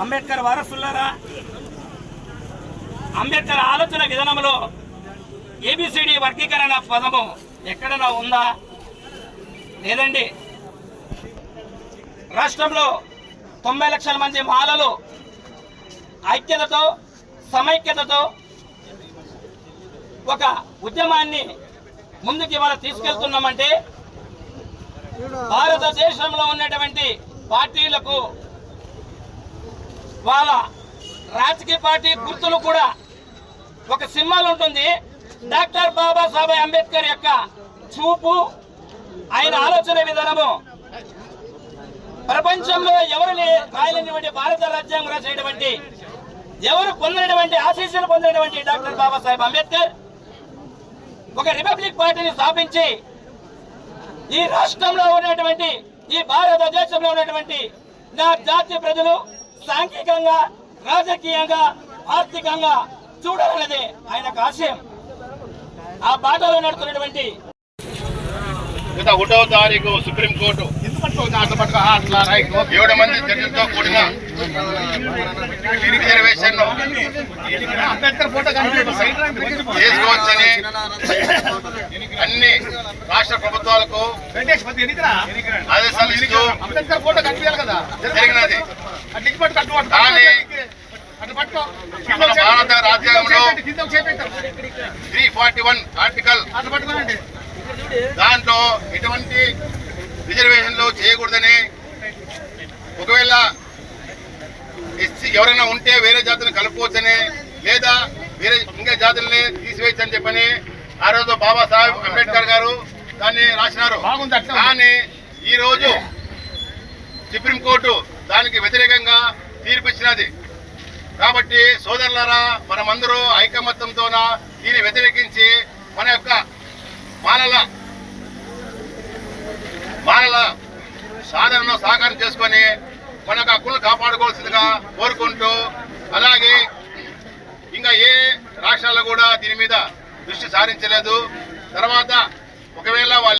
అంబేద్కర్ వారసులారా అంబేద్కర్ ఆలోచన విధానంలో ఏబిసిడి వర్గీకరణ పదము ఎక్కడన్నా ఉందా? లేదండి. రాష్ట్రంలో తొంభై లక్షల మంది మాలలు ఐక్యతతో సమైక్యతతో ఒక ఉద్యమాన్ని ముందుకు ఇవాళ తీసుకెళ్తున్నామంటే భారతదేశంలో ఉన్నటువంటి పార్టీలకు వాళ్ళ రాజకీయ పార్టీ గుర్తులు కూడా ఒక సింబల్ ఉంటుంది. డాక్టర్ బాబాసాహెబ్ అంబేద్కర్ యొక్క చూపు ఆయన ఆలోచన విధానము. ప్రపంచంలో ఎవరిని లే- భారత రాజ్యాంగం రాసినటువంటి ఎవరు పొందినటువంటి ఆశీస్సులు పొందినటువంటి డాక్టర్ బాబాసాహెబ్ అంబేద్కర్ ఒక రిపబ్లిక్ పార్టీని స్థాపించి ఈ రాష్ట్రంలో ఉన్నటువంటి ఈ భారతదేశంలో ఉన్నటువంటి నా జాతి ప్రజలు సాంఘికంగా రాజకీయంగా ఆర్థికంగా చూడాలన్నదే ఆయన ఆశయం. ఆ బాటలో నడుతున్నటువంటి గత ఒకటో తారీఖు సుప్రీంకోర్టు ఏడు మంది జడ్జిలతో కూడిన రిజర్వేషన్. చేసుకోవచ్చని అన్ని రాష్ట్ర ప్రభుత్వాలకు ఆదేశాలు ఇస్తూ జరిగినది. కానీ భారత రాజ్యాంగంలో త్రీ ఫార్టీ వన్ ఆర్టికల్ దాంట్లో ఎటువంటి రిజర్వేషన్లు చేయకూడదని ఒకవేళ ఎస్సీ ఎవరైనా ఉంటే వేరే జాతులను కలుపుకోవచ్చని లేదా వేరే ఇంకా జాతుల్ని తీసివేయచ్చని చెప్పని ఆ రోజు బాబాసాహెబ్ అంబేద్కర్ గారు దాన్ని రాసినారు. కానీ ఈ రోజు సుప్రీంకోర్టు దానికి వ్యతిరేకంగా తీర్పిచ్చినది కాబట్టి సోదరులారా మనమందరూ ఐకమత్యంతోన దీన్ని వ్యతిరేకించి మన యొక్క మానల మానల సాధనను సహకారం చేసుకొని మన యొక్క హక్కులను కాపాడుకోవాల్సిందిగా కోరుకుంటూ అలాగే ఇంకా ఏ రాష్ట్రాలు కూడా దీని మీద దృష్టి సారించలేదు. తర్వాత ఒకవేళ వాళ్ళు